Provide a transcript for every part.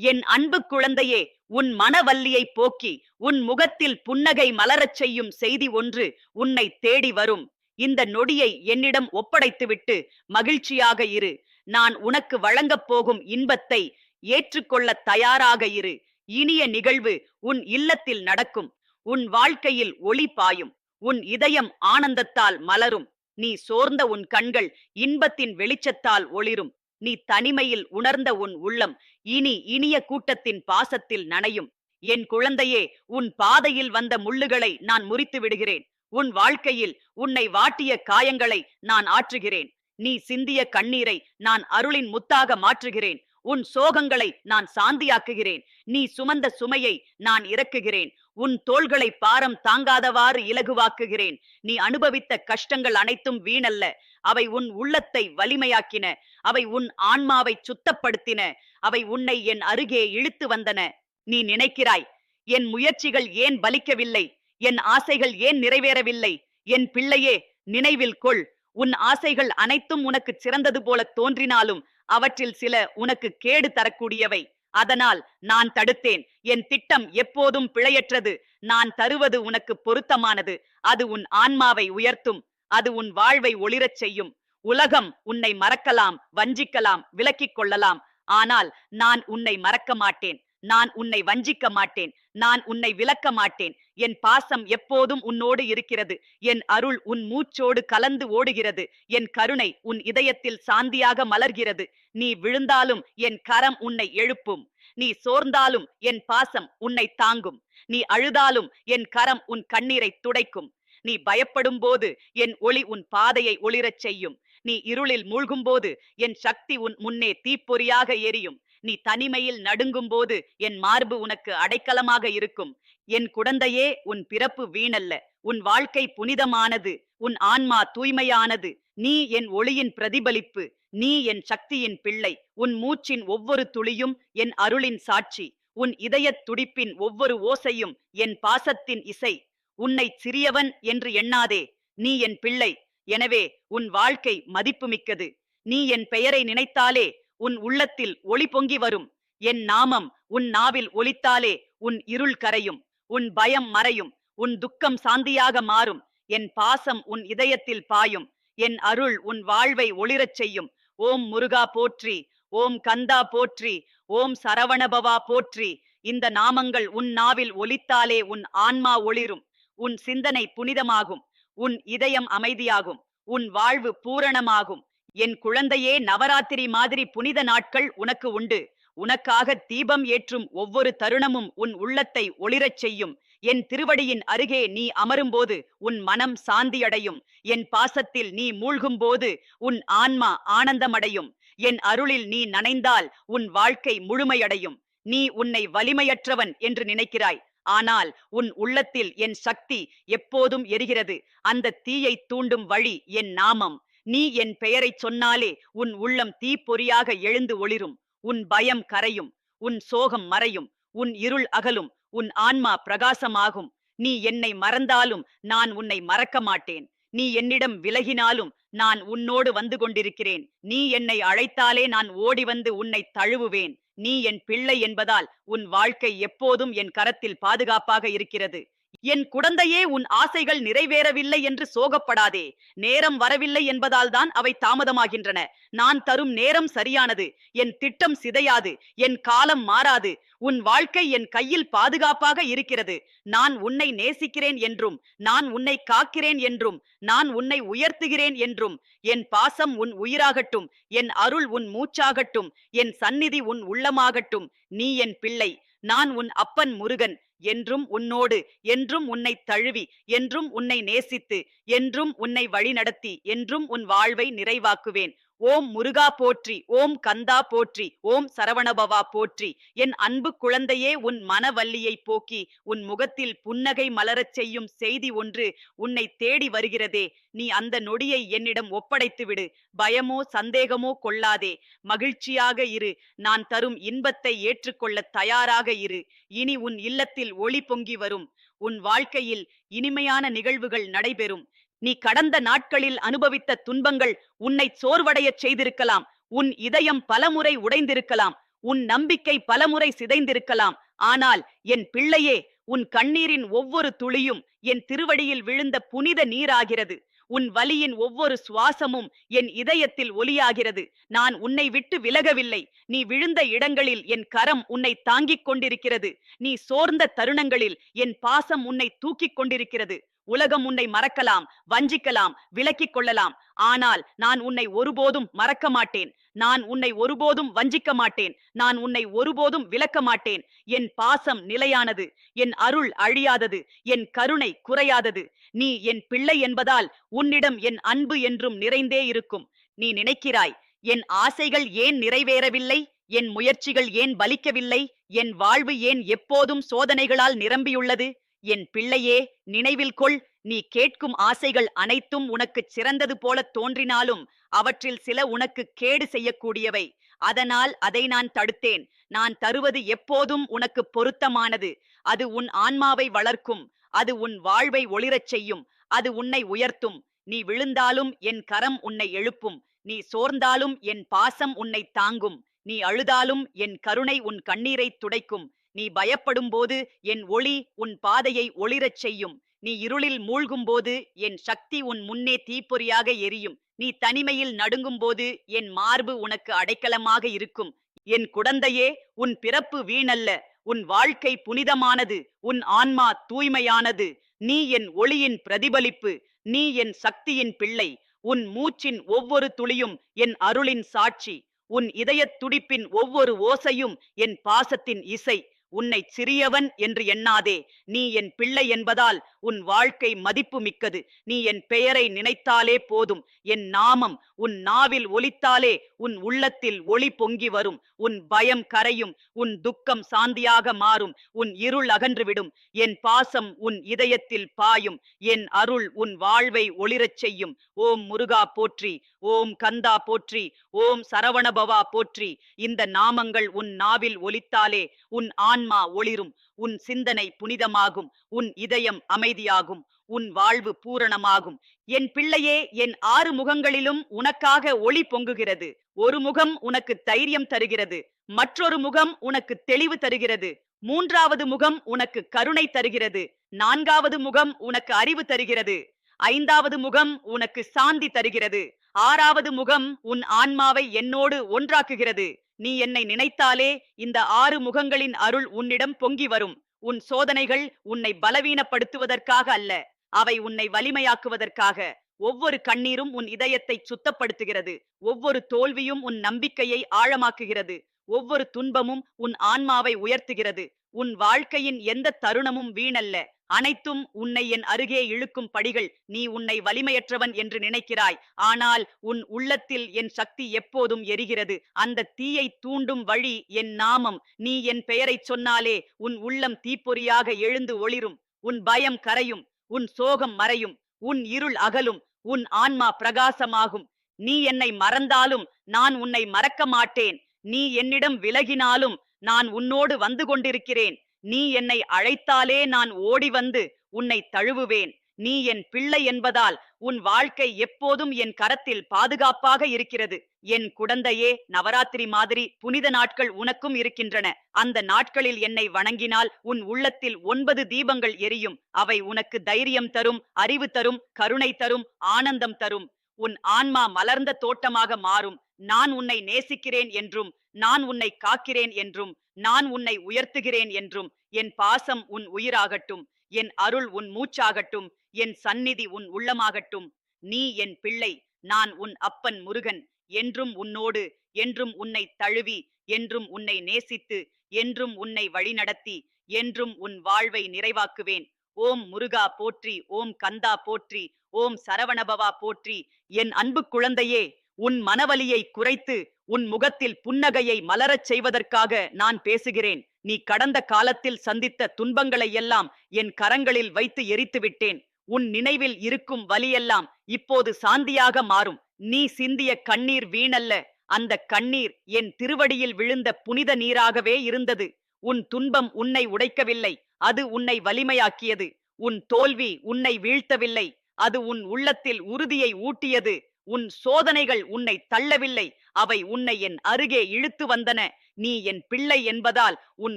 என் அன்பு குழந்தையே உன் மனவல்லியை போக்கி உன் முகத்தில் புன்னகை மலரச் செய்யும் செய்தி ஒன்று உன்னை தேடி வரும். இந்த நொடியை என்னிடம் ஒப்படைத்துவிட்டு மகிழ்ச்சியாக இரு. நான் உனக்கு வழங்கப் போகும் இன்பத்தை ஏற்றுக்கொள்ள தயாராக இரு. இனிய நிகழ்வு உன் இல்லத்தில் நடக்கும். உன் வாழ்க்கையில் ஒளி பாயும். உன் இதயம் ஆனந்தத்தால் மலரும். நீ சோர்ந்த உன் கண்கள் இன்பத்தின் வெளிச்சத்தால் ஒளிரும். நீ தனிமையில் உணர்ந்த உன் உள்ளம் இனி இனிய கூட்டத்தின் பாசத்தில் நனையும். என் குழந்தையே உன் பாதையில் வந்த முள்ளுகளை நான் முறித்து விடுகிறேன். உன் வாழ்க்கையில் உன்னை வாட்டிய காயங்களை நான் ஆற்றுகிறேன். நீ சிந்திய கண்ணீரை நான் அருளின் முத்தாக மாற்றுகிறேன். உன் சோகங்களை நான் சாந்தியாக்குகிறேன். நீ சுமந்த சுமையை நான் இறக்குகிறேன். உன் தோள்களை பாரம் தாங்காதவாறு இலகுவாக்குகிறேன். நீ அனுபவித்த கஷ்டங்கள் அனைத்தும் வீணல்ல. அவை உன் உள்ளத்தை வலிமையாக்கின. அவை உன் ஆன்மாவை சுத்தப்படுத்தின. அவை உன்னை என் அருகே இழுத்து வந்தன. நீ நினைக்கிறாய் என் முயற்சிகள் ஏன் பலிக்கவில்லை? என் ஆசைகள் ஏன் நிறைவேறவில்லை? என் பிள்ளையே நினைவில் கொள். உன் ஆசைகள் அனைத்தும் உனக்கு சிறந்தது போல தோன்றினாலும் அவற்றில் சில உனக்கு கேடு தரக்கூடியவை. அதனால் நான் தடுத்தேன். என் திட்டம் எப்போதும் பிழையற்றது. நான் தருவது உனக்கு பொருத்தமானது. அது உன் ஆன்மாவை உயர்த்தும். அது உன் வாழ்வை ஒளிரச் செய்யும். உலகம் உன்னை மறக்கலாம் வஞ்சிக்கலாம் விலக்கிக் கொள்ளலாம். ஆனால் நான் உன்னை மறக்க மாட்டேன். நான் உன்னை வஞ்சிக்க மாட்டேன். நான் உன்னை விலக்க மாட்டேன். என் பாசம் எப்போதும் உன்னோடு இருக்கிறது. என் அருள் உன் மூச்சோடு கலந்து ஓடுகிறது. என் கருணை உன் இதயத்தில் சாந்தியாக மலர்கிறது. நீ விழுந்தாலும் என் கரம் உன்னை எழுப்பும். நீ சோர்ந்தாலும் என் பாசம் உன்னை தாங்கும். நீ அழுதாலும் என் கரம் உன் கண்ணீரை துடைக்கும். நீ பயப்படும் போது என் ஒளி உன் பாதையை ஒளிரச் செய்யும். நீ இருளில் மூழ்கும் போது என் சக்தி உன் முன்னே தீப்பொறியாக எரியும். நீ தனிமையில் நடுங்கும் போது என் மார்பு உனக்கு அடைக்கலமாக இருக்கும். என் குழந்தையே உன் பிறப்பு வீணல்ல. உன் வாழ்க்கை புனிதமானது. உன் ஆன்மா தூய்மையானது. நீ என் ஒளியின் பிரதிபலிப்பு. நீ என் சக்தியின் பிள்ளை. உன் மூச்சின் ஒவ்வொரு துளியும் என் அருளின் சாட்சி. உன் இதயத் துடிப்பின் ஒவ்வொரு ஓசையும் என் பாசத்தின் இசை. உன்னை சிறியவன் என்று எண்ணாதே. நீ என் பிள்ளை. எனவே உன் வாழ்க்கை மதிப்புமிக்கது. நீ என் பெயரை நினைத்தாலே உன் உள்ளத்தில் ஒளி பொங்கி வரும். என் நாமம் உன் நாவில் ஒளித்தாலே உன் இருள் கரையும். உன் பயம் மறையும். உன் துக்கம் சாந்தியாக மாறும். என் பாசம் உன் இதயத்தில் பாயும். என் அருள் உன் வாழ்வை ஒளிரச் செய்யும். ஓம் முருகா போற்றி. ஓம் கந்தா போற்றி. ஓம் சரவணபவா போற்றி. இந்த நாமங்கள் உன் நாவில் ஒலித்தாலே உன் ஆன்மா ஒளிரும். உன் சிந்தனை புனிதமாகும். உன் இதயம் அமைதியாகும். உன் வாழ்வு பூரணமாகும். என் குழந்தையே நவராத்திரி மாதிரி புனித நாட்கள் உனக்கு உண்டு. உனக்காக தீபம் ஏற்றும் ஒவ்வொரு தருணமும் உன் உள்ளத்தை ஒளிரச் செய்யும். என் திருவடியின் அருகே நீ அமரும்போது உன் மனம் சாந்தியடையும். என் பாசத்தில் நீ மூழ்கும்போது உன் ஆன்மா ஆனந்தமடையும். என் அருளில் நீ நனைந்தால் உன் வாழ்க்கை முழுமையடையும். நீ உன்னை வலிமையற்றவன் என்று நினைக்கிறாய். ஆனால் உன் உள்ளத்தில் என் சக்தி எப்போதும் எரிகிறது. அந்த தீயை தூண்டும் வழி என் நாமம். நீ என் பெயரைச் சொன்னாலே உன் உள்ளம் தீப்பொறியாக எழுந்து ஒளிரும். உன் பயம் கரையும். உன் சோகம் மறையும். உன் இருள் அகலும். உன் ஆன்மா பிரகாசமாகும். நீ என்னை மறந்தாலும் நான் உன்னை மறக்க மாட்டேன் நீ என்னிடம் விலகினாலும் நான் உன்னோடு வந்து கொண்டிருக்கிறேன். நீ என்னை அழைத்தாலே நான் ஓடி வந்து உன்னை தழுவுவேன். நீ என் பிள்ளை என்பதால் உன் வாழ்க்கை எப்போதும் என் கரத்தில் பாதுகாப்பாக இருக்கிறது. என் குழந்தையே உன் ஆசைகள் நிறைவேறவில்லை என்று சோகப்படாதே. நேரம் வரவில்லை என்பதால்தான் அவை தாமதமாகின்றன. நான் தரும் நேரம் சரியானது. என் திட்டம் சிதையாது. என் காலம் மாறாது. உன் வாழ்க்கை என் கையில் பாதுகாப்பாக இருக்கிறது. நான் உன்னை நேசிக்கிறேன் என்றும் நான் உன்னை காக்கிறேன் என்றும் நான் உன்னை உயர்த்துகிறேன் என்றும் என் பாசம் உன் உயிராகட்டும் என் அருள் உன் மூச்சாகட்டும் என் சந்நிதி உன் உள்ளமாகட்டும் நீ என் பிள்ளை. நான் உன் அப்பன் முருகன். என்றும் உன்னோடு என்றும் உன்னை தழுவி என்றும் உன்னை நேசித்து என்றும் உன்னை வழிநடத்தி என்றும் உன் வாழ்வை நிறைவாக்குவேன். ஓம் முருகா போற்றி ஓம் கந்தா போற்றி ஓம் சரவணபவா போற்றி. என் அன்பு குழந்தையே உன் மனவல்லியை போக்கி உன் முகத்தில் புன்னகை மலரச் செய்யும் செய்தி ஒன்று உன்னை தேடி வருகிறதே. நீ அந்த நொடியை என்னிடம் ஒப்படைத்து விடு. பயமோ சந்தேகமோ கொள்ளாதே. மகிழ்ச்சியாக இரு. நான் தரும் இன்பத்தை ஏற்றுக்கொள்ள தயாராக இரு. இனி உன் இல்லத்தில் ஒளி பொங்கி வரும். உன் வாழ்க்கையில் இனிமையான நிகழ்வுகள் நடைபெறும். நீ கடந்த நாட்களில் அனுபவித்த துன்பங்கள் உன்னை சோர்வடையச் செய்திருக்கலாம். உன் இதயம் பலமுறை உடைந்திருக்கலாம். உன் நம்பிக்கை பலமுறை சிதைந்திருக்கலாம். ஆனால் என் பிள்ளையே உன் கண்ணீரின் ஒவ்வொரு துளியும் என் திருவடியில் விழுந்த புனித நீராகிறது. உன் வலியின் ஒவ்வொரு சுவாசமும் என் இதயத்தில் ஒலியாகிறது. நான் உன்னை விட்டு விலகவில்லை. நீ விழுந்த இடங்களில் என் கரம் உன்னை தாங்கிக் கொண்டிருக்கிறது. நீ சோர்ந்த தருணங்களில் என் பாசம் உன்னை தூக்கிக் கொண்டிருக்கிறது. உலகம் உன்னை மறக்கலாம் வஞ்சிக்கலாம் விலக்கிக் கொள்ளலாம். ஆனால் நான் உன்னை ஒருபோதும் மறக்க மாட்டேன். நான் உன்னை ஒருபோதும் வஞ்சிக்க மாட்டேன். நான் உன்னை ஒருபோதும் விலக்க மாட்டேன். என் பாசம் நிலையானது. என் அருள் அழியாதது. என் கருணை குறையாதது. நீ என் பிள்ளை என்பதால் உன்னிடம் என் அன்பு என்றும் நிறைந்தே இருக்கும். நீ நினைக்கிறாய் என் ஆசைகள் ஏன் நிறைவேறவில்லை? என் முயற்சிகள் ஏன் பலிக்கவில்லை? என் வாழ்வு ஏன் எப்போதும் சோதனைகளால் நிரம்பியுள்ளது? என் பிள்ளையே நினைவில் கொள் நீ கேட்கும் ஆசைகள் அனைத்தும் உனக்கு சிறந்தது போல தோன்றினாலும் அவற்றில் சில உனக்கு கேடு செய்யக்கூடியவை. அதனால் அதை நான் தடுத்தேன். நான் தருவது எப்போதும் உனக்கு பொருத்தமானது. அது உன் ஆன்மாவை வளர்க்கும். அது உன் வாழ்வை ஒளிரச் செய்யும். அது உன்னை உயர்த்தும். நீ விழுந்தாலும் என் கரம் உன்னை எழுப்பும். நீ சோர்ந்தாலும் என் பாசம் உன்னை தாங்கும். நீ அழுதாலும் என் கருணை உன் கண்ணீரை துடைக்கும். நீ பயப்படும் போது என் ஒளி உன் பாதையை ஒளிரச் செய்யும். நீ இருளில் மூழ்கும் போது என் சக்தி உன் முன்னே தீப்பொறியாக எரியும். நீ தனிமையில் நடுங்கும் போது என் மார்பு உனக்கு அடைக்கலமாக இருக்கும். என் குடந்தையே உன் பிறப்பு வீணல்ல. உன் வாழ்க்கை புனிதமானது. உன் ஆன்மா தூய்மையானது. நீ என் ஒளியின் பிரதிபலிப்பு. நீ என் சக்தியின் பிள்ளை. உன் மூச்சின் ஒவ்வொரு துளியும் என் அருளின் சாட்சி. உன் இதயத் துடிப்பின் ஒவ்வொரு ஓசையும் என் பாசத்தின் இசை. உன்னை சிறியவன் என்று எண்ணாதே. நீ என் பிள்ளை என்பதால் உன் வாழ்க்கை மதிப்பு மிக்கது நீ என் பெயரை நினைத்தாலே போதும். என் நாமம் உன் நாவில் ஒலித்தாலே உன் உள்ளத்தில் ஒளி பொங்கி வரும். உன் பயம் கரையும் உன் துக்கம் சாந்தியாக மாறும். உன் இருள் அகன்றுவிடும். என் பாசம் உன் இதயத்தில் பாயும். என் அருள் உன் வாழ்வை ஒளிரச் செய்யும். ஓம் முருகா போற்றி ஓம் கந்தா போற்றி ஓம் சரவணபவா போற்றி. இந்த நாமங்கள் உன் நாவில் ஒலித்தாலே உன் ஆன்மா ஒளிரும். உன் சிந்தனை புனிதமாகும். உன் இதயம் அமைதியாகும். உன் வாழ்வு பூரணமாகும். என் பிள்ளையே என் ஆறு முகங்களிலும் உனக்காக ஒளி பொங்குகிறது. ஒரு முகம் உனக்கு தைரியம் தருகிறது. மற்றொரு முகம் உனக்கு தெளிவு தருகிறது. மூன்றாவது முகம் உனக்கு கருணை தருகிறது. நான்காவது முகம் உனக்கு அறிவு தருகிறது. ஐந்தாவது முகம் உனக்கு சாந்தி தருகிறது. ஆறாவது முகம் உன் ஆன்மாவை என்னோடு ஒன்றாக்குகிறது. நீ என்னை நினைத்தாலே இந்த ஆறு முகங்களின் அருள் உன்னிடம் பொங்கி வரும். உன் சோதனைகள் உன்னை பலவீனப்படுத்துவதற்காக அல்ல அவை உன்னை வலிமையாக்குவதற்காக. ஒவ்வொரு கண்ணீரும் உன் இதயத்தை சுத்தப்படுத்துகிறது. ஒவ்வொரு தோல்வியும் உன் நம்பிக்கையை ஆழமாக்குகிறது. ஒவ்வொரு துன்பமும் உன் ஆன்மாவை உயர்த்துகிறது. உன் வாழ்க்கையின் எந்த தருணமும் வீணல்ல. அனைத்தும் உன்னை என் அருகே இழுக்கும் படிகள். நீ உன்னை வலிமையற்றவன் என்று நினைக்கிறாய். ஆனால் உன் உள்ளத்தில் என் சக்தி எப்போதும் எரிகிறது. அந்த தீயை தூண்டும் வழி என் நாமம். நீ என் பெயரைச் சொன்னாலே உன் உள்ளம் தீப்பொறியாக எழுந்து ஒளிரும். உன் பயம் கரையும். உன் சோகம் மறையும். உன் இருள் அகலும். உன் ஆன்மா பிரகாசமாகும். நீ என்னை மறந்தாலும் நான் உன்னை மறக்க மாட்டேன். நீ என்னிடம் விலகினாலும் நான் உன்னோடு வந்து கொண்டிருக்கிறேன். நீ என்னை அழைத்தாலே நான் ஓடி வந்து உன்னை தழுவுவேன். நீ என் பிள்ளை என்பதால் உன் வாழ்க்கை எப்போதும் என் கரத்தில் பாதுகாப்பாக இருக்கிறது. என் குடந்தையே நவராத்திரி மாதிரி புனித நாட்கள் உனக்கும் இருக்கின்றன. அந்த நாட்களில் என்னை வணங்கினால் உன் உள்ளத்தில் ஒன்பது தீபங்கள் எரியும். அவை உனக்கு தைரியம் தரும் அறிவு தரும் கருணை தரும் ஆனந்தம் தரும். உன் ஆன்மா மலர்ந்த தோட்டமாக மாறும். நான் உன்னை நேசிக்கிறேன் என்றும் நான் உன்னை காக்கிறேன் என்றும் நான் உன்னை உயர்த்துகிறேன் என்றும் என் பாசம் உன் உயிராகட்டும் என் அருள் உன் மூச்சாகட்டும் என் சந்நிதி உன் உள்ளமாகட்டும். நீ என் பிள்ளை நான் உன் அப்பன் முருகன் என்றும் உன்னோடு என்றும் உன்னை தழுவி என்றும் உன்னை நேசித்து என்றும் உன்னை வழிநடத்தி என்றும் உன் வாழ்வை நிறைவாக்குவேன். ஓம் முருகா போற்றி ஓம் கந்தா போற்றி ஓம் சரவணபவா போற்றி என் அன்பு குழந்தையே உன் மனவலியை குறைத்து உன் முகத்தில் புன்னகையை மலரச் செய்வதற்காக நான் பேசுகிறேன். நீ கடந்த காலத்தில் சந்தித்த துன்பங்களை எல்லாம் என் கரங்களில் வைத்து எரித்து விட்டேன் உன் நினைவில் இருக்கும் வலியெல்லாம் இப்போது சாந்தியாக மாறும். நீ சிந்திய கண்ணீர் வீணல்ல. அந்த கண்ணீர் என் திருவடியில் விழுந்த புனித நீராகவே இருந்தது. உன் துன்பம் உன்னை உடைக்கவில்லை. அது உன்னை வலிமையாக்கியது. உன் தோல்வி உன்னை வீழ்த்தவில்லை. அது உன் உள்ளத்தில் உறுதியை ஊட்டியது. உன் சோதனைகள் உன்னை தள்ளவில்லை. அவை உன்னை என் அருகே இழுத்து வந்தன. நீ என் பிள்ளை என்பதால் உன்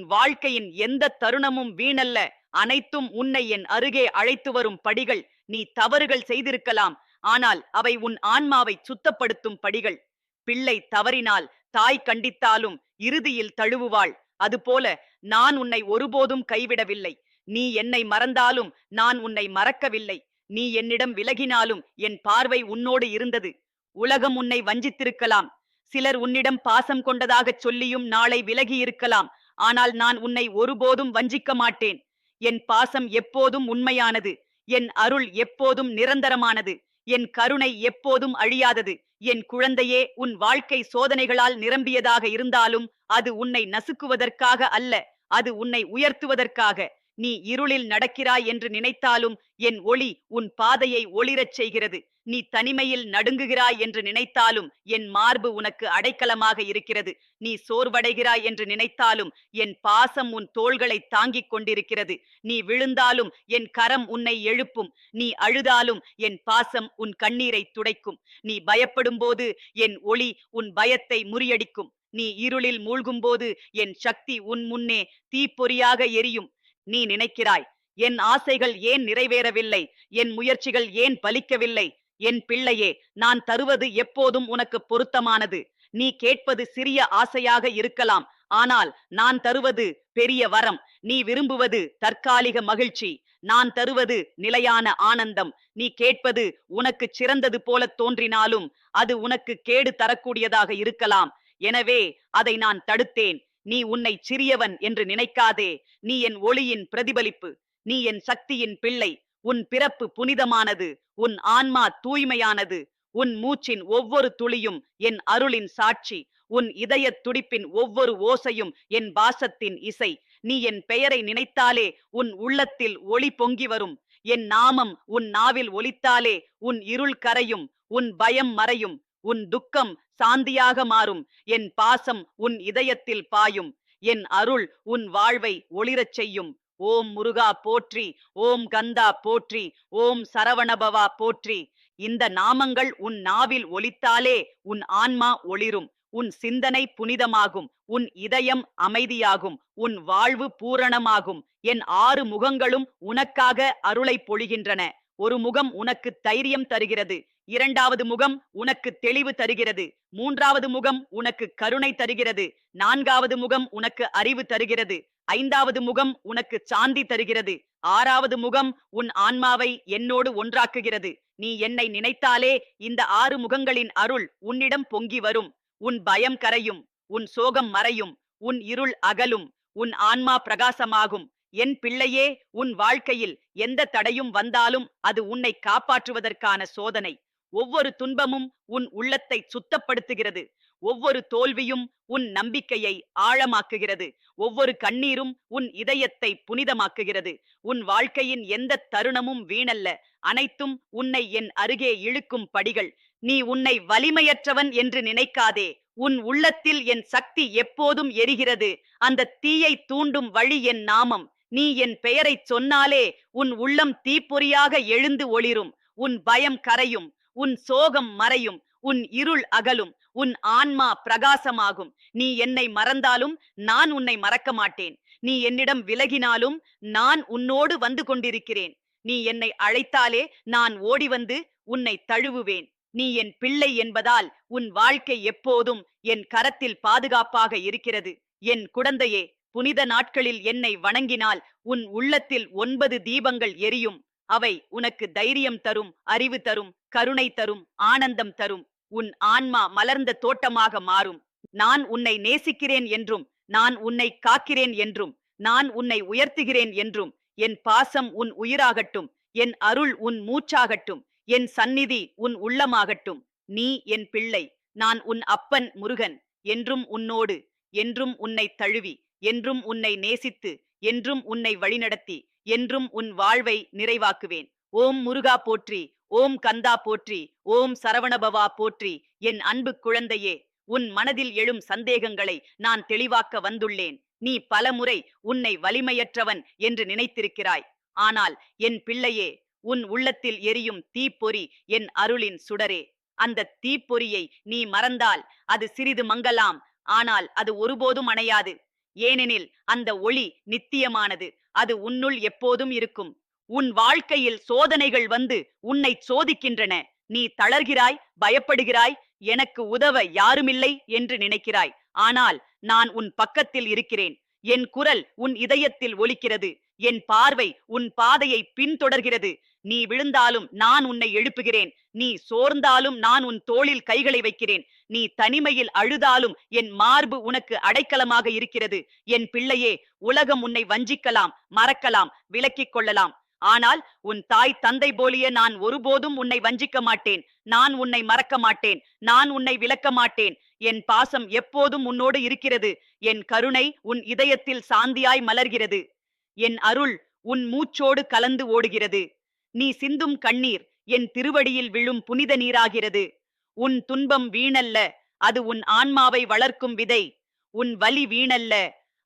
வாழ்க்கையின் எந்த தருணமும் வீணல்ல. அனைத்தும் உன்னை என் அருகே அழைத்து வரும் படிகள். நீ தவறுகள் செய்திருக்கலாம். ஆனால் அவை உன் ஆன்மாவை சுத்தப்படுத்தும் படிகள். பிள்ளை தவறினால் தாய் கண்டித்தாலும் இறுதியில் தழுவுவாள். அதுபோல நான் உன்னை ஒருபோதும் கைவிடவில்லை. நீ என்னை மறந்தாலும் நான் உன்னை மறக்கவில்லை. நீ என்னிடம் விலகினாலும் என் பார்வை உன்னோடு இருந்தது. உலகம் உன்னை வஞ்சித்திருக்கலாம். சிலர் உன்னிடம் பாசம் கொண்டதாகச் சொல்லியும் நாளை விலகி இருக்கலாம் ஆனால் நான் உன்னை ஒருபோதும் வஞ்சிக்க மாட்டேன். என் பாசம் எப்போதும் உண்மையானது. என் அருள் எப்போதும் நிரந்தரமானது. என் கருணை எப்போதும் அழியாதது. என் குழந்தையே உன் வாழ்க்கை சோதனைகளால் நிரம்பியதாக இருந்தாலும் அது உன்னை நசுக்குவதற்காக அல்ல அது உன்னை உயர்த்துவதற்காக. நீ இருளில் நடக்கிறாய் என்று நினைத்தாலும் என் ஒளி உன் பாதையை ஒளிரச் செய்கிறது. நீ தனிமையில் நடுங்குகிறாய் என்று நினைத்தாலும் என் மார்பு உனக்கு அடைக்கலமாக இருக்கிறது. நீ சோர்வடைகிறாய் என்று நினைத்தாலும் என் பாசம் உன் தோள்களை தாங்கிக் கொண்டிருக்கிறது. நீ விழுந்தாலும் என் கரம் உன்னை எழுப்பும். நீ அழுதாலும் என் பாசம் உன் கண்ணீரை துடைக்கும். நீ பயப்படும்போது என் ஒளி உன் பயத்தை முறியடிக்கும். நீ இருளில் மூழ்கும்போது என் சக்தி உன் முன்னே தீப்பொறியாக எரியும். நீ நினைக்கிறாய். என் ஆசைகள் ஏன் நிறைவேறவில்லை? என் முயற்சிகள் ஏன் பலிக்கவில்லை? என் பிள்ளையே நான் தருவது எப்போதும் உனக்கு பொருத்தமானது. நீ கேட்பது சிறிய ஆசையாக இருக்கலாம். ஆனால் நான் தருவது பெரிய வரம். நீ விரும்புவது தற்காலிக மகிழ்ச்சி. நான் தருவது நிலையான ஆனந்தம். நீ கேட்பது உனக்கு சிறந்தது போல தோன்றினாலும் அது உனக்கு கேடு தரக்கூடியதாக இருக்கலாம். எனவே அதை நான் தடுத்தேன். நீ உன்னை சிறியவன் என்று நினைக்காதே. நீ என் ஒளியின் பிரதிபலிப்பு. நீ என் சக்தியின் பிள்ளை. உன் பிறப்பு புனிதமானது. உன் ஆன்மா தூய்மையானது. உன் மூச்சின் ஒவ்வொரு துளியும் என் அருளின் சாட்சி. உன் இதய துடிப்பின் ஒவ்வொரு ஓசையும் என் பாசத்தின் இசை. நீ என் பெயரை நினைத்தாலே உன் உள்ளத்தில் ஒளி பொங்கி வரும். என் நாமம் உன் நாவில் ஒலித்தாலே உன் இருள் கரையும். உன் பயம் மறையும். உன் துக்கம் சாந்தியாக மாறும். என் பாசம் உன் இதயத்தில் பாயும். என் அருள் உன் வாழ்வை ஒளிரச் செய்யும். ஓம் முருகா போற்றி ஓம் கந்தா போற்றி ஓம் சரவணபவா போற்றி. இந்த நாமங்கள் உன் நாவில் ஒலித்தாலே உன் ஆன்மா ஒளிரும். உன் சிந்தனை புனிதமாகும். உன் இதயம் அமைதியாகும். உன் வாழ்வு பூரணமாகும். என் ஆறு முகங்களும் உனக்காக அருளை பொழிகின்றன. ஒரு முகம் உனக்கு தைரியம் தருகிறது. இரண்டாவது முகம் உனக்கு தெளிவு தருகிறது. மூன்றாவது முகம் உனக்கு கருணை தருகிறது. நான்காவது முகம் உனக்கு அறிவு தருகிறது. ஐந்தாவது முகம் உனக்கு சாந்தி தருகிறது. ஆறாவது முகம் உன் ஆன்மாவை என்னோடு ஒன்றாக்குகிறது. நீ என்னை நினைத்தாலே இந்த ஆறு முகங்களின் அருள் உன்னிடம் பொங்கி வரும். உன் பயம் கரையும் உன் சோகம் மறையும் உன் இருள் அகலும் உன் ஆன்மா பிரகாசமாகும். என் பிள்ளையே உன் வாழ்க்கையில் எந்த தடையும் வந்தாலும் அது உன்னை காப்பாற்றுவதற்கான சோதனை. ஒவ்வொரு துன்பமும் உன் உள்ளத்தை சுத்தப்படுத்துகிறது. ஒவ்வொரு தோல்வியும் உன் நம்பிக்கையை ஆழமாக்குகிறது. ஒவ்வொரு கண்ணீரும் உன் இதயத்தை புனிதமாக்குகிறது. உன் வாழ்க்கையின் எந்த தருணமும் வீணல்ல. அனைத்தும் உன்னை என் அருகே இழுக்கும் படிகள். நீ உன்னை வலிமையற்றவன் என்று நினைக்காதே. உன் உள்ளத்தில் என் சக்தி எப்போதும் எரிகிறது. அந்த தீயை தூண்டும் வழி என் நாமம். நீ என் பெயரைச் சொன்னாலே உன் உள்ளம் தீப்பொறியாக எழுந்து ஒளிரும். உன் பயம் கரையும். உன் சோகம் மறையும் உன் இருள் அகலும் உன் ஆன்மா பிரகாசமாகும். நீ என்னை மறந்தாலும் நான் உன்னை மறக்க மாட்டேன். நீ என்னிடம் விலகினாலும் நான் உன்னோடு வந்து கொண்டிருக்கிறேன். நீ என்னை அழைத்தாலே நான் ஓடி வந்து உன்னை தழுவுவேன். நீ என் பிள்ளை என்பதால் உன் வாழ்க்கை எப்போதும் என் கரத்தில் பாதுகாப்பாக இருக்கிறது. என் குழந்தையே புனித நாட்களில் என்னை வணங்கினால் உன் உள்ளத்தில் ஒன்பது தீபங்கள் எரியும். அவை உனக்கு தைரியம் தரும் அறிவு தரும் கருணை தரும் ஆனந்தம் தரும். உன் ஆன்மா மலர்ந்த தோட்டமாக மாறும். நான் உன்னை நேசிக்கிறேன் என்றும் நான் உன்னை காக்கிறேன் என்றும் நான் உன்னை உயர்த்துகிறேன் என்றும் என் பாசம் உன் உயிராகட்டும் என் அருள் உன் மூச்சாகட்டும் என் சந்நிதி உன் உள்ளமாகட்டும். நீ என் பிள்ளை நான் உன் அப்பன் முருகன் என்றும் உன்னோடு என்றும் உன்னை தழுவி என்றும் உன்னை நேசித்து என்றும் உன்னை வழிநடத்தி என்றும் உன் வாழ்வை நிறைவாக்குவேன். ஓம் முருகா போற்றி ஓம் கந்தா போற்றி ஓம் சரவணபவா போற்றி. என் அன்பு குழந்தையே உன் மனதில் எழும் சந்தேகங்களை நான் தெளிவாக்க வந்துள்ளேன். நீ பலமுறை உன்னை வலிமையற்றவன் என்று நினைத்திருக்கிறாய். ஆனால் என் பிள்ளையே உன் உள்ளத்தில் எரியும் தீப்பொறி என் அருளின் சுடரே. அந்த தீப்பொறியை நீ மறந்தால் அது சிறிது மங்கலாம். ஆனால் அது ஒருபோதும் அணையாது. ஏனெனில் அந்த ஒளி நித்தியமானது. அது உன்னுள் எப்போதும் இருக்கும். உன் வாழ்க்கையில் சோதனைகள் வந்து உன்னை சோதிக்கின்றன. நீ தளர்கிறாய் பயப்படுகிறாய் எனக்கு உதவ யாருமில்லை என்று நினைக்கிறாய். ஆனால் நான் உன் பக்கத்தில் இருக்கிறேன். என் குரல் உன் இதயத்தில் ஒலிக்கிறது. என் பார்வை உன் பாதையை பின்தொடர்கிறது. நீ விழுந்தாலும் நான் உன்னை எழுப்புகிறேன். நீ சோர்ந்தாலும் நான் உன் தோளில் கைகளை வைக்கிறேன். நீ தனிமையில் அழுதாலும் என் மார்பு உனக்கு அடைக்கலமாக இருக்கிறது. என் பிள்ளையே உலகம் உன்னை வஞ்சிக்கலாம் மறக்கலாம் விலக்கிக் கொள்ளலாம். ஆனால் உன் தாய் தந்தை போலிய நான் ஒருபோதும் உன்னை வஞ்சிக்க மாட்டேன். நான் உன்னை மறக்க மாட்டேன். நான் உன்னை விலக்க மாட்டேன். என் பாசம் எப்போதும் உன்னோடு இருக்கிறது. என் கருணை உன் இதயத்தில் சாந்தியாய் மலர்கிறது. என் அருள் உன் மூச்சோடு கலந்து ஓடுகிறது. நீ சிந்தும் கண்ணீர் என் திருவடியில் விழும் புனித நீராகிறது. உன் துன்பம் வீணல்ல அது உன் ஆன்மாவை வளர்க்கும் விதை. உன் வலி வீணல்ல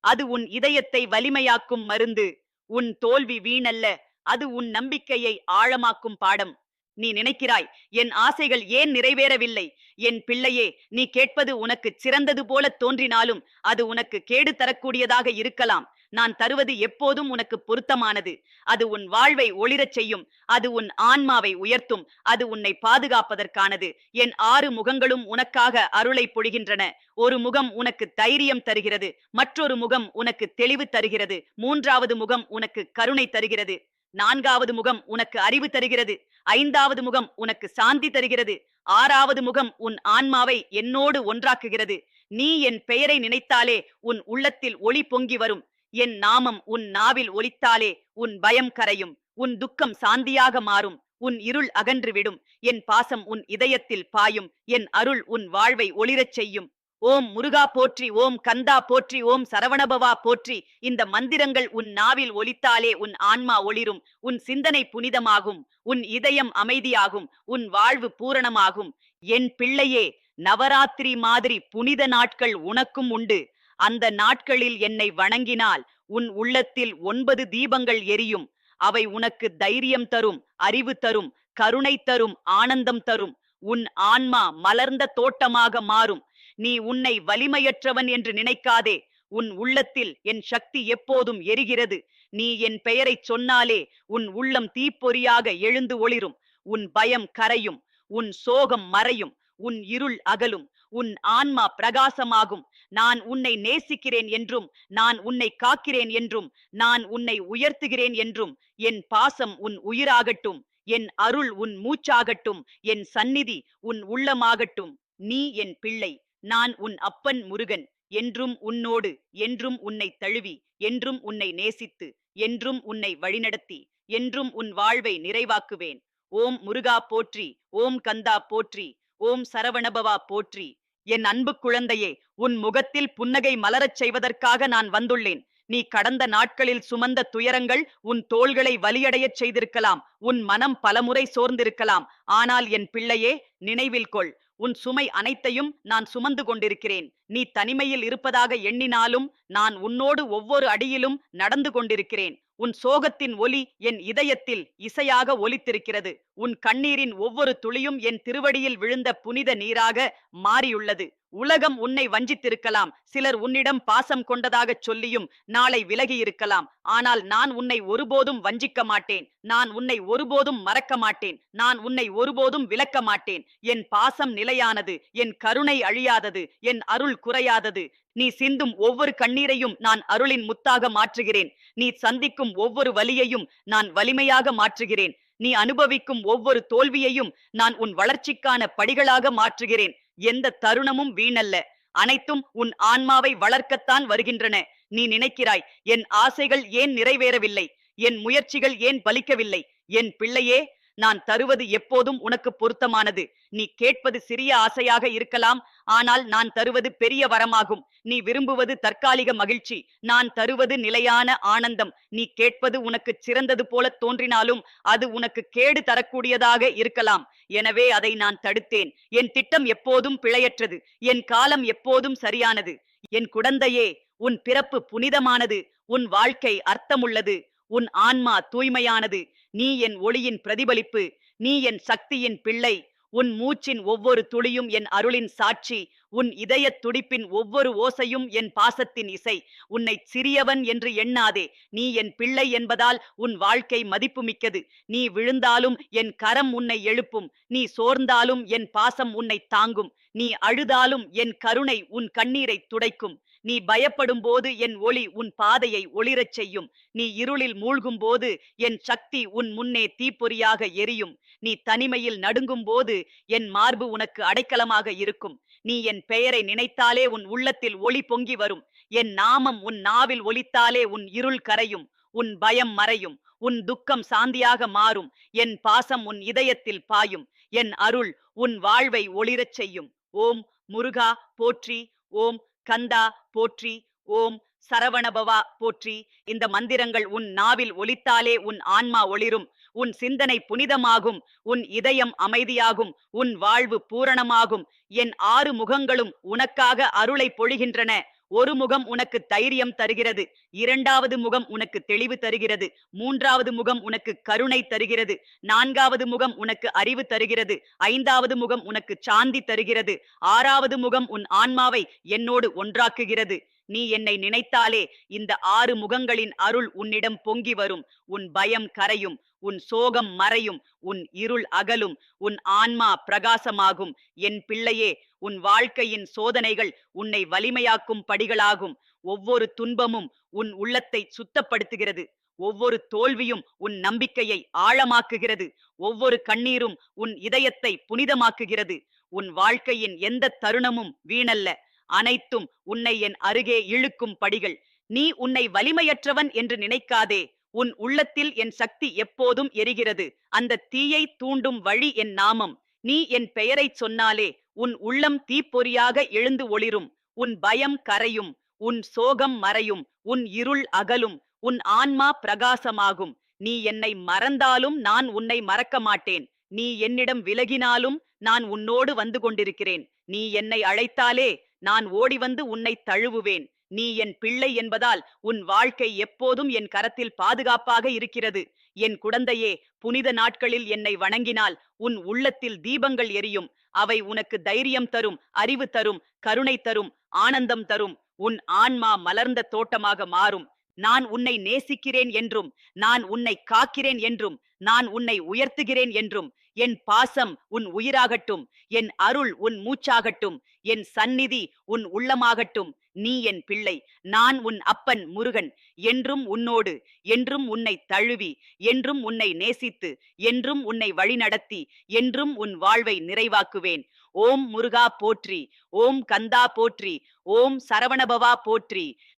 அது உன் இதயத்தை வலிமையாக்கும் மருந்து. உன் தோல்வி வீணல்ல அது உன் நம்பிக்கையை ஆழமாக்கும் பாடம். நீ நினைக்கிறாய் என் ஆசைகள் ஏன் நிறைவேறவில்லை? என் பிள்ளையே நீ கேட்பது உனக்கு சிறந்தது போல தோன்றினாலும் அது உனக்கு கேடு தரக்கூடியதாக இருக்கலாம். நான் தருவது எப்போதும் உனக்கு பொருத்தமானது. அது உன் வாழ்வை ஒளிரச் செய்யும். அது உன் ஆன்மாவை உயர்த்தும். அது உன்னை பாதுகாப்பதற்கானது. என் ஆறு முகங்களும் உனக்காக அருளை பொழிகின்றன. ஒரு முகம் உனக்கு தைரியம் தருகிறது. மற்றொரு முகம் உனக்கு தெளிவு தருகிறது. மூன்றாவது முகம் உனக்கு கருணை தருகிறது. நான்காவது முகம் உனக்கு அறிவு தருகிறது. ஐந்தாவது முகம் உனக்கு சாந்தி தருகிறது. ஆறாவது முகம் உன் ஆன்மாவை என்னோடு ஒன்றாக்குகிறது. நீ என் பெயரை நினைத்தாலே உன் உள்ளத்தில் ஒளி பொங்கி வரும். என் நாமம் உன் நாவில் ஒலித்தாலே உன் பயம் கரையும் உன் துக்கம் சாந்தியாக மாறும் உன் இருள் அகன்றுவிடும் என் பாசம் உன் இதயத்தில் பாயும் என் அருள் உன் வாழ்வை ஒளிரச் செய்யும். ஓம் முருகா போற்றி ஓம் கந்தா போற்றி ஓம் சரவணபவா போற்றி இந்த மந்திரங்கள் உன் நாவில் ஒலித்தாலே உன் ஆன்மா ஒளிரும் உன் சிந்தனை புனிதமாகும் உன் இதயம் அமைதியாகும் உன் வாழ்வு பூரணமாகும். என் பிள்ளையே நவராத்திரி மாதிரி புனித நாட்கள் உனக்கும் உண்டு. அந்த நாட்களில் என்னை வணங்கினால் உன் உள்ளத்தில் ஒன்பது தீபங்கள் எரியும். அவை உனக்கு தைரியம் தரும் அறிவு தரும் கருணை தரும் ஆனந்தம் தரும். உன் ஆன்மா மலர்ந்த தோட்டமாக மாறும். நீ உன்னை வலிமையற்றவன் என்று நினைக்காதே. உன் உள்ளத்தில் என் சக்தி எப்போதும் எரிகிறது. நீ என் பெயரைச் சொன்னாலே உன் உள்ளம் தீப்பொறியாக எழுந்து ஒளிரும். உன் பயம் கரையும். உன் சோகம் மறையும். உன் இருள் அகலும். உன் ஆன்மா பிரகாசமாகும். நான் உன்னை நேசிக்கிறேன் என்றும் நான் உன்னை காக்கிறேன் என்றும் நான் உன்னை உயர்த்துகிறேன் என்றும் என் பாசம் உன் உயிராகட்டும் என் அருள் உன் மூச்சாகட்டும் என் சந்நிதி உன் உள்ளமாகட்டும். நீ என் பிள்ளை நான் உன் அப்பன் முருகன் என்றும் உன்னோடு என்றும் உன்னை தழுவி என்றும் உன்னை நேசித்து என்றும் உன்னை வழிநடத்தி என்றும் உன் வாழ்வை நிறைவாக்குவேன். ஓம் முருகா போற்றி ஓம் கந்தா போற்றி ஓம் சரவணபவா போற்றி. என் அன்பு குழந்தையே உன் முகத்தில் புன்னகை மலரச் செய்வதற்காக நான் வந்துள்ளேன். நீ கடந்த நாட்களில் சுமந்த துயரங்கள் உன் தோள்களை வலியடையச் செய்திருக்கலாம். உன் மனம் பலமுறை சோர்ந்திருக்கலாம். ஆனால் என் பிள்ளையே நினைவில் கொள். உன் சுமை அனைத்தையும் நான் சுமந்து கொண்டிருக்கிறேன். நீ தனிமையில் இருப்பதாக எண்ணினாலும் நான் உன்னோடு ஒவ்வொரு அடியிலும் நடந்து கொண்டிருக்கிறேன். உன் சோகத்தின் ஒலி என் இதயத்தில் இசையாக ஒலித்திருக்கிறது. உன் கண்ணீரின் ஒவ்வொரு துளியும் என் திருவடியில் விழுந்த புனித நீராக மாறியுள்ளது. உலகம் உன்னை வஞ்சித்திருக்கலாம். சிலர் உன்னிடம் பாசம் கொண்டதாகச் சொல்லியும் நாளை விலகி இருக்கலாம் ஆனால் நான் உன்னை ஒருபோதும் வஞ்சிக்க மாட்டேன். நான் உன்னை ஒருபோதும் மறக்க மாட்டேன். நான் உன்னை ஒருபோதும் விலக்க மாட்டேன். என் பாசம் நிலையானது. என் கருணை அழியாதது. என் அருள் குறையாதது. நீ சிந்தும் ஒவ்வொரு கண்ணீரையும் நான் அருளின் முத்தாக மாற்றுகிறேன். நீ சந்திக்கும் ஒவ்வொரு வலியையும் நான் வலிமையாக மாற்றுகிறேன். நீ அனுபவிக்கும் ஒவ்வொரு தோல்வியையும் நான் உன் வளர்ச்சிக்கான படிகளாக மாற்றுகிறேன். எந்த தருணமும் வீணல்ல. அனைத்தும் உன் ஆன்மாவை வளர்க்கத்தான் வருகின்றன. நீ நினைக்கிறாய் என் ஆசைகள் ஏன் நிறைவேறவில்லை? என் முயற்சிகள் ஏன் பலிக்கவில்லை? என் பிள்ளையே நான் தருவது எப்போதும் உனக்கு பொருத்தமானது. நீ கேட்பது சிறிய ஆசையாக இருக்கலாம் ஆனால் நான் தருவது பெரிய வரமாகும். நீ விரும்புவது தற்காலிக மகிழ்ச்சி. நான் தருவது நிலையான ஆனந்தம். நீ கேட்பது உனக்கு சிறந்தது போல தோன்றினாலும் அது உனக்கு கேடு தரக்கூடியதாக இருக்கலாம். எனவே அதை நான் தடுத்தேன். என் திட்டம் எப்போதும் பிழையற்றது. என் காலம் எப்போதும் சரியானது. என் குழந்தையே உன் பிறப்பு புனிதமானது. உன் வாழ்க்கை அர்த்தமுள்ளது. உன் ஆன்மா தூய்மையானது. நீ என் ஒளியின் பிரதிபலிப்பு நீ என் சக்தியின் பிள்ளை. உன் மூச்சின் ஒவ்வொரு துளியும் என் அருளின் சாட்சி. உன் இதயத் துடிப்பின் ஒவ்வொரு ஓசையும் என் பாசத்தின் இசை. உன்னை சிறியவன் என்று எண்ணாதே. நீ என் பிள்ளை என்பதால் உன் வாழ்க்கை மதிப்புமிக்கது. நீ விழுந்தாலும் என் கரம் உன்னை எழுப்பும். நீ சோர்ந்தாலும் என் பாசம் உன்னை தாங்கும். நீ அழுதாலும் என் கருணை உன் கண்ணீரை துடைக்கும். நீ பயப்படும் போது என் ஒளி உன் பாதையை ஒளிரச் செய்யும். நீ இருளில் மூழ்கும் போது என் சக்தி உன் முன்னே தீப்பொறியாக எரியும். நீ தனிமையில் நடுங்கும் போது என் மார்பு உனக்கு அடைக்கலமாக இருக்கும். நீ என் பெயரை நினைத்தாலே உன் உள்ளத்தில் ஒளி பொங்கி வரும். என் நாமம் உன் நாவில் ஒலித்தாலே உன் இருள் கரையும். உன் பயம் மறையும். உன் துக்கம் சாந்தியாக மாறும். என் பாசம் உன் இதயத்தில் பாயும். என் அருள் உன் வாழ்வை ஒளிரச் செய்யும். ஓம் முருகா போற்றி. ஓம் கந்தா போற்றி. ஓம் சரவணபவா போற்றி. இந்த மந்திரங்கள் உன் நாவில் ஒலித்தாலே உன் ஆன்மா ஒளிரும். உன் சிந்தனை புனிதமாகும். உன் இதயம் அமைதியாகும். உன் வாழ்வு பூரணமாகும். என் ஆறு முகங்களும் உனக்காக அருளை பொழிகின்றன. ஒரு முகம் உனக்கு தைரியம் தருகிறது. இரண்டாவது முகம் உனக்கு தெளிவு தருகிறது. மூன்றாவது முகம் உனக்கு கருணை தருகிறது. நான்காவது முகம் உனக்கு அறிவு தருகிறது. ஐந்தாவது முகம் உனக்கு சாந்தி தருகிறது. ஆறாவது முகம் உன் ஆன்மாவை என்னோடு ஒன்றாக்குகிறது. நீ என்னை நினைத்தாலே இந்த ஆறு முகங்களின் அருள் உன்னிடம் பொங்கி வரும். உன் பயம் கரையும் உன் சோகம் மறையும் உன் இருள் அகலும் உன் ஆன்மா பிரகாசமாகும். என் பிள்ளையே உன் வாழ்க்கையின் சோதனைகள் உன்னை வலிமையாக்கும் படிகளாகும். ஒவ்வொரு துன்பமும் உன் உள்ளத்தை சுத்தப்படுத்துகிறது. ஒவ்வொரு தோல்வியும் உன் நம்பிக்கையை ஆழமாக்குகிறது. ஒவ்வொரு கண்ணீரும் உன் இதயத்தை புனிதமாக்குகிறது. உன் வாழ்க்கையின் எந்த தருணமும் வீணல்ல. அனைத்தும் உன்னை என் அருகே இழுக்கும் படிகள். நீ உன்னை வலிமையற்றவன் என்று நினைக்காதே. உன் உள்ளத்தில் என் சக்தி எப்போதும் எரிகிறது. அந்த தீயை தூண்டும் வழி என் நாமம். நீ என் பெயரைச் சொன்னாலே உன் உள்ளம் தீப்பொறியாக எழுந்து ஒளிரும். உன் பயம் கரையும். உன் சோகம் மறையும். உன் இருள் அகலும். உன் ஆன்மா பிரகாசமாகும். நீ என்னை மறந்தாலும் நான் உன்னை மறக்க மாட்டேன். நீ என்னிடம் விலகினாலும் நான் உன்னோடு வந்து கொண்டிருக்கிறேன். நீ என்னை அழைத்தாலே நான் ஓடி வந்து உன்னை தழுவுவேன். நீ என் பிள்ளை என்பதால் உன் வாழ்க்கை எப்போதும் என் கரத்தில் பாதுகாப்பாக இருக்கிறது. என் குழந்தையே புனித நாட்களில் என்னை வணங்கினால் உன் உள்ளத்தில் தீபங்கள் எரியும். அவை உனக்கு தைரியம் தரும் அறிவு தரும் கருணை தரும் ஆனந்தம் தரும். உன் ஆன்மா மலர்ந்த தோட்டமாக மாறும். நான் உன்னை நேசிக்கிறேன் என்றும் நான் உன்னை காக்கிறேன் என்றும் நான் உன்னை உயர்த்துகிறேன் என்றும் என் பாசம் உன் உயிராகட்டும் என் அருள் உன் மூச்சாகட்டும் என் சந்நிதி உன் உள்ளமாகட்டும் நீ என் பிள்ளை நான் உன் அப்பன் முருகன் என்றும் உன்னோடு என்றும் உன்னை தழுவி என்றும் உன்னை நேசித்து என்றும் உன்னை வழிநடத்தி என்றும் உன் வாழ்வை நிறைவாக்குவேன். ஓம் முருகா போற்றி ஓம் கந்தா போற்றி ஓம் சரவணபவா போற்றி.